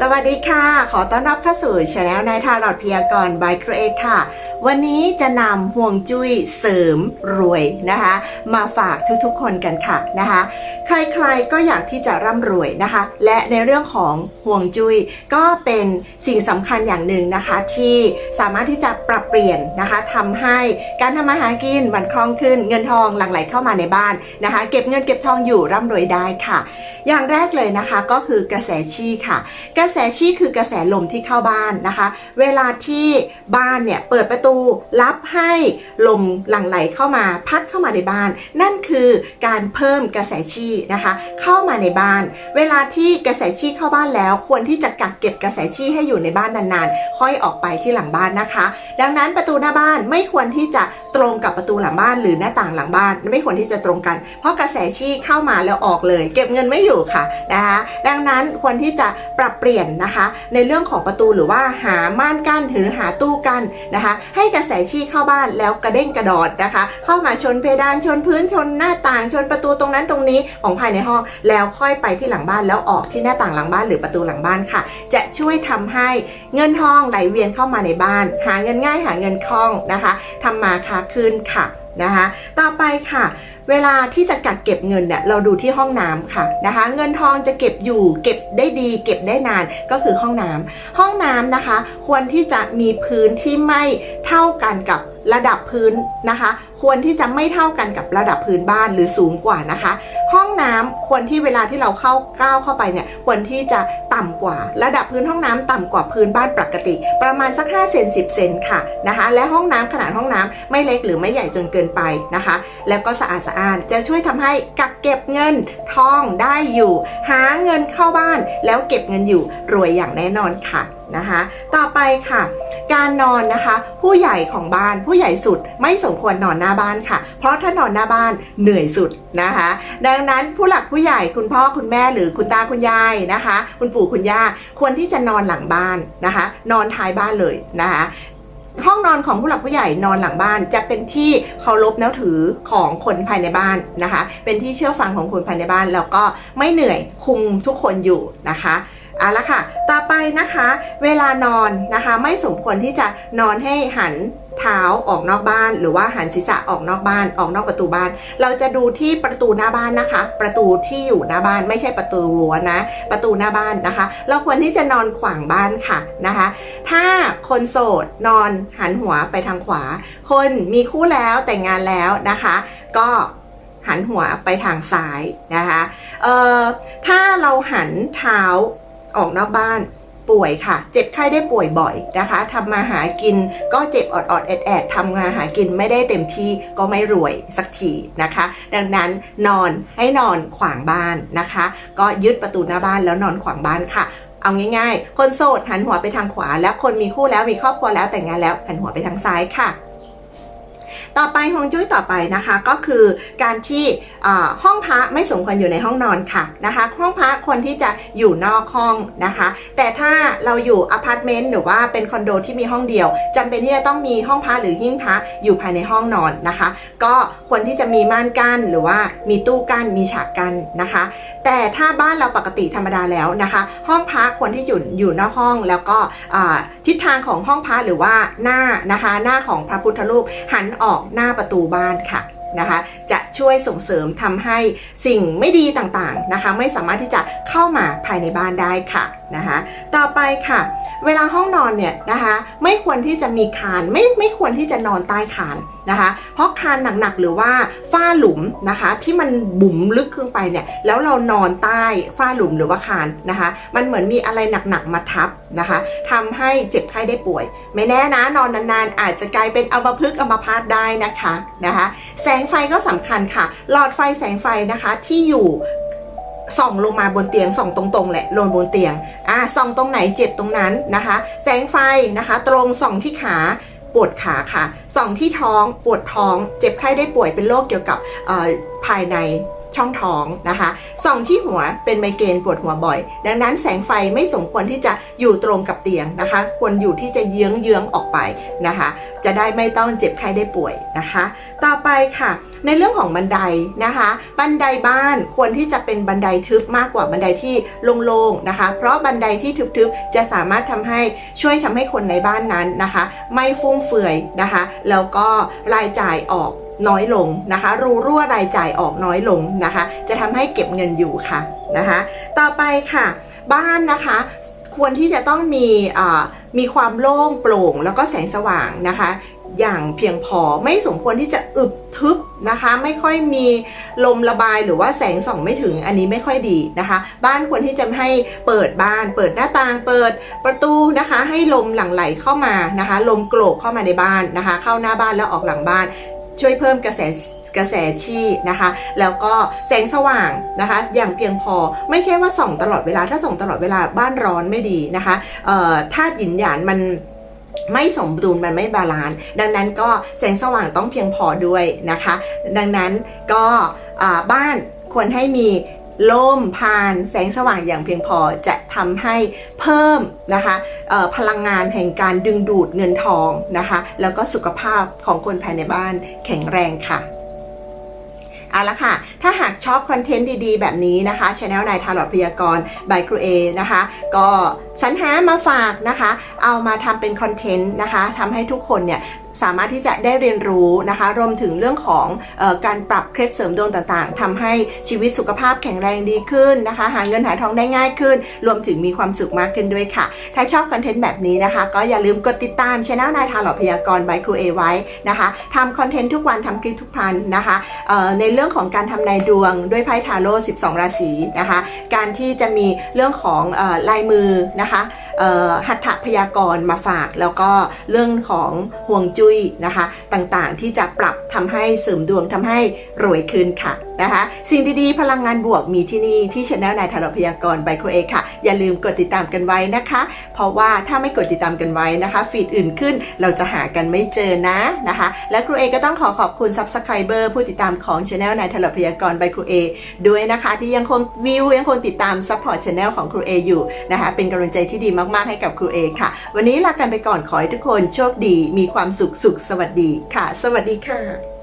สวัสดีค่ะ ขอต้อนรับเข้าสู่ช anel นายทารอดพยากรณ์ by ครเอค่ะวันนี้จะนำห่วงจุ้ยเสริมรวยนะคะ มาฝากทุกๆคนกันค่ะนะคะ ใครๆก็อยากที่จะร่ำรวยนะคะ และในเรื่องของห่วงจุ้ยก็เป็นสิ่งสำคัญอย่างหนึ่งนะคะที่สามารถที่จะปรับเปลี่ยนนะคะทำให้การทำมาหากินมันคล่องขึ้นเงินทองหลั่งไหลเข้ามาในบ้านนะคะ เก็บเงินเก็บทองอยู่ร่ำรวยได้ค่ะ อย่างแรกเลยนะคะก็คือกระแสชีค่ะ กระแสชีคือกระแสลมที่เข้าบ้านนะคะ เวลาที่บ้านเนี่ยเปิดประตูรับให้ลมหลั่งไหลเข้ามาพัดเข้ามาในบ้าน นั่นคือการเพิ่มกระแสชีนะคะ เข้ามาในบ้าน เวลาที่กระแสชีเข้าบ้านแล้ว ควรที่จะกักเก็บกระแสชีให้อยู่ในบ้านนานๆ ค่อยออกไปที่หลังบ้านนะคะ ดังนั้นประตูหน้าบ้านไม่ควรที่จะตรงกับประตูหลังบ้าน หรือหน้าต่างหลังบ้านไม่ควรที่จะตรงกัน เพราะกระแสชีเข้ามาแล้วออกเลย เก็บเงินไม่อยู่ค่ะนะคะดังนั้นควรที่จะปรับเปลี่ยนนะคะ ในเรื่องของประตูหรือว่าหาม่านกั้นหรือหาตู้กั้นนะคะให้กระแสชีเข้าบ้านแล้วกระเด้งกระดอดนะคะ เข้ามาชนเพดานชนพื้นชนหน้าต่างชนประตูตรงนั้นตรงนี้ของภายในห้อง แล้วค่อยไปที่หลังบ้านแล้วออกที่หน้าต่างหลังบ้านหรือประตูหลังบ้านค่ะ จะช่วยทำให้เงินทองไหลเวียนเข้ามาในบ้าน หาเงินง่ายหาเงินคล่องนะคะทำมาค้าขึ้นค่ะนะคะ ต่อไปค่ะ เวลาที่จะกักเก็บเงินเนี่ยเราดูที่ห้องน้ำค่ะนะคะ เงินทองจะเก็บอยู่ เก็บได้ดี เก็บได้นานก็คือห้องน้ำห้องน้ำนะคะ ควรที่จะมีพื้นที่ไม่เท่ากันกับ ระดับพื้นนะคะ ควรที่จะไม่เท่ากันกับระดับพื้นบ้านหรือสูงกว่านะคะ ห้องน้ำควรที่เวลาที่เราเข้าก้าวเข้าไปเนี่ยควรที่จะต่ำกว่า ระดับพื้นห้องน้ำต่ำกว่าพื้นบ้านปกติ ประมาณสัก5เซน10เซนค่ะนะคะและห้องน้ำขนาดห้องน้ำไม่เล็กหรือไม่ใหญ่จนเกินไปนะคะ แล้วก็สะอาดสะอ้านจะช่วยทำให้กักเก็บเงินทองได้อยู่ หาเงินเข้าบ้านแล้วเก็บเงินอยู่รวยอย่างแน่นอนค่ะ นะคะ ต่อไปค่ะ การนอนนะคะ ผู้ใหญ่ของบ้านผู้ใหญ่สุดไม่สมควรนอนหน้าบ้านค่ะ เพราะถ้านอนหน้าบ้านเหนื่อยสุดนะคะ ดังนั้นผู้หลักผู้ใหญ่คุณพ่อคุณแม่หรือคุณตาคุณยายนะคะ คุณปู่คุณย่าควรที่จะนอนหลังบ้านนะคะ นอนท้ายบ้านเลยนะคะห้องนอนของผู้หลักผู้ใหญ่นอนหลังบ้าน จะเป็นที่เคารพนับถือของคนภายในบ้านนะคะ เป็นที่เชื่อฟังของคนภายในบ้าน แล้วก็ไม่เหนื่อยคุมทุกคนอยู่นะคะ เอาละค่ะ ต่อไปนะคะ เวลานอนนะคะ ไม่สมควรที่จะนอนให้หันเท้าออกนอกบ้าน หรือว่าหันศีรษะออกนอกบ้าน ออกนอกประตูบ้าน เราจะดูที่ประตูหน้าบ้านนะคะ ประตูที่อยู่หน้าบ้านไม่ใช่ประตูรั้วนะ ประตูหน้าบ้านนะคะ เราควรที่จะนอนขวางบ้านค่ะนะคะ ถ้าคนโสดนอนหันหัวไปทางขวา คนมีคู่แล้วแต่งงานแล้วนะคะ ก็หันหัวไปทางซ้ายนะคะ เอ่อ ถ้าเราหันเท้า ออกนอกบ้านป่วยค่ะ เจ็บไข้ได้ป่วยบ่อยนะคะทำมาหากินก็เจ็บอดอดๆแอดแอดๆทำงานหากินไม่ได้เต็มที่ก็ไม่รวยสักทีนะคะ ดังนั้นนอนให้นอนขวางบ้านนะคะ ก็ยึดประตูหน้าบ้านแล้วนอนขวางบ้านค่ะ เอาง่ายๆ คนโสดหันหัวไปทางขวา แล้วคนมีคู่แล้วมีครอบครัวแล้วแต่งงานแล้วหันหัวไปทางซ้ายค่ะ ต่อไปฮวงจุ้ยต่อไปนะคะ ก็คือการที่ห้องพระไม่สมควรอยู่ในห้องนอนค่ะนะคะ ห้องพระควรที่จะอยู่นอกห้องนะคะ แต่ถ้าเราอยู่อพาร์ตเมนต์หรือว่าเป็นคอนโดที่มีห้องเดียวจำเป็นที่จะต้องมีห้องพระหรือหิ้งพระอยู่ภายในห้องนอนนะคะ ก็ควรที่จะมีม่านกั้นหรือว่ามีตู้กั้นมีฉากกั้นนะคะ แต่ถ้าบ้านเราปกติธรรมดาแล้วนะคะ ห้องพักควรที่อยู่อยู่นอกห้องแล้วก็ทิศทางของห้องพักหรือว่าหน้านะคะ หน้าของพระพุทธรูปหันออกหน้าประตูบ้านค่ะนะคะ จะ ช่วยส่งเสริมทำให้สิ่งไม่ดีต่างๆนะคะ ไม่สามารถที่จะเข้ามาภายในบ้านได้ค่ะนะคะต่อไปค่ะ เวลาห้องนอนเนี่ยนะคะไม่ควรที่จะมีคานไม่ไม่ควรที่จะนอนใต้คานนะคะ เพราะคานหนักๆหรือว่าฝ้าหลุมนะคะที่มันบุ๋มลึกขึ้นไปเนี่ยแล้วเรานอนใต้ฝ้าหลุมหรือว่าคานนะคะ มันเหมือนมีอะไรหนักๆมาทับนะคะทำให้เจ็บไข้ได้ป่วย ไม่แน่นะนอนนานๆ อาจจะกลายเป็นอัมพฤกษ์อัมพาตได้นะคะนะคะ แสงไฟก็สำคัญค่ะ หลอดไฟแสงไฟนะคะที่อยู่ส่องลงมาบนเตียงส่องตรงๆแหละลงบนเตียงอ่าส่องตรงไหนเจ็บตรงนั้นนะคะ แสงไฟนะคะ ตรงส่องที่ขาปวดขาค่ะ ส่องที่ท้องปวดท้อง เจ็บไข้ได้ป่วยเป็นโรคเกี่ยวกับภายในช่องท้องนะคะส่องที่หัวเป็นไมเกรนปวดหัวบ่อย ดังนั้นแสงไฟไม่สมควรที่จะอยู่ตรงกับเตียงนะคะ ควรอยู่ที่จะเยื้องเยื้องๆออกไปนะคะ จะได้ไม่ต้องเจ็บไข้ได้ป่วยนะคะ ต่อไปค่ะ ในเรื่องของบันไดนะคะ บันไดบ้านควรที่จะเป็นบันไดทึบมากกว่าบันไดที่โล่งๆนะคะ เพราะบันไดที่ทึบๆจะสามารถทำให้ช่วยทำให้คนในบ้านนั้นนะคะ ไม่ฟุ่มเฟือยนะคะ แล้วก็รายจ่ายออกน้อยลงนะคะ รูรั่วรายจ่ายออกน้อยลงนะคะ จะทำให้เก็บเงินอยู่ค่ะนะคะ ต่อไปค่ะ บ้านนะคะ ควรที่จะต้องมีอ่า มีความโล่งโปร่ง แล้วก็แสงสว่างนะคะ อย่างเพียงพอไม่สมควรที่จะอึบทึบนะคะ ไม่ค่อยมีลมระบายหรือว่าแสงส่องไม่ถึงอันนี้ไม่ค่อยดีนะคะ บ้านควรที่จะให้เปิดบ้าน เปิดหน้าต่างเปิดประตูนะคะ ให้ลมหลั่งไหลเข้ามานะคะ ลมโกรกเข้ามาในบ้านนะคะ เข้าหน้าบ้านแล้วออกหลังบ้านช่วยเพิ่มกระแส กระแสชีนะคะ แล้วก็แสงสว่างนะคะ อย่างเพียงพอไม่ใช่ว่าส่องตลอดเวลาถ้าส่องตลอดเวลาบ้านร้อนไม่ดีนะคะธาตุหยินหยานมันไม่สมดุลมันไม่บาลานซ์ดังนั้นก็แสงสว่างต้องเพียงพอด้วยนะคะ ดังนั้นก็บ้านควรให้มีล่มพานแสงสว่างอย่างเพียงพอจะทำให้เพิ่มนะคะพลังงานแห่งการดึงดูดเงินทองนะคะ แล้วก็สุขภาพของคนภายในบ้านแข็งแรงค่ะ เอาละค่ะ ถ้าหากชอบคอนเทนต์ดีๆ แบบนี้นะคะช anel นายทารอดพยากรณ์ by ครูเอนะคะ ก็ สรรหามาฝากนะคะ เอามาทำเป็นคอนเทนต์นะคะทำให้ทุกคนเนี่ยสามารถที่จะได้เรียนรู้นะคะ รวมถึงเรื่องของออการปรับเคล็ดเสริมดวงต่างๆทำให้ชีวิตสุขภาพแข็งแรงดีขึ้นนะคะ หาเงินหาทองได้ง่ายขึ้น รวมถึงมีความสุขมากขึ้นด้วยค่ะ ถ้าชอบคอนเทนต์แบบนี้นะคะ ก็อย่าลืมกดติดตามช anel นายทารอพยากรณ์ by ครูเอไว้นะคะทำคอนเทนต์ทุกวันทำคลิปทุกพันนะคะในเรื่องของการทำนายดวงด้วยไพ่ทาโร่12 ราศีนะคะ การที่จะมีเรื่องของออลายมือนะคะเอ่อ หัตถพยากรณ์มาฝาก แล้วก็เรื่องของห่วงจุ้ยนะคะ ต่างๆที่จะปรับทำให้เสริมดวงทำให้รวยขึ้นค่ะนะคะ สิ่งดีๆ พลังงานบวกมีที่นี่ที่ช anel นายทารพยากรณ์ไบโครเอค่ะ อย่าลืมกดติดตามกันไว้นะคะ เพราะว่าถ้าไม่กดติดตามกันไว้นะคะ ฟีดอื่นขึ้นเราจะหากันไม่เจอนะนะคะ และครูเอก็ต้องขอขอบคุณ Subscriber ผู้ติดตามของช anel นายทารพยากรณ์ไบครูเอด้วยนะคะ ที่ยังคงวิวยังคงติดตาม support channel ของครูเออยู่นะคะ เป็นกำลังใจที่ดีมากๆ ให้กับครูเอค่ะ วันนี้ลากันไปก่อนขอให้ทุกคนโชคดี มีความสุขสุขสวัสดีค่ะ สวัสดีค่ะ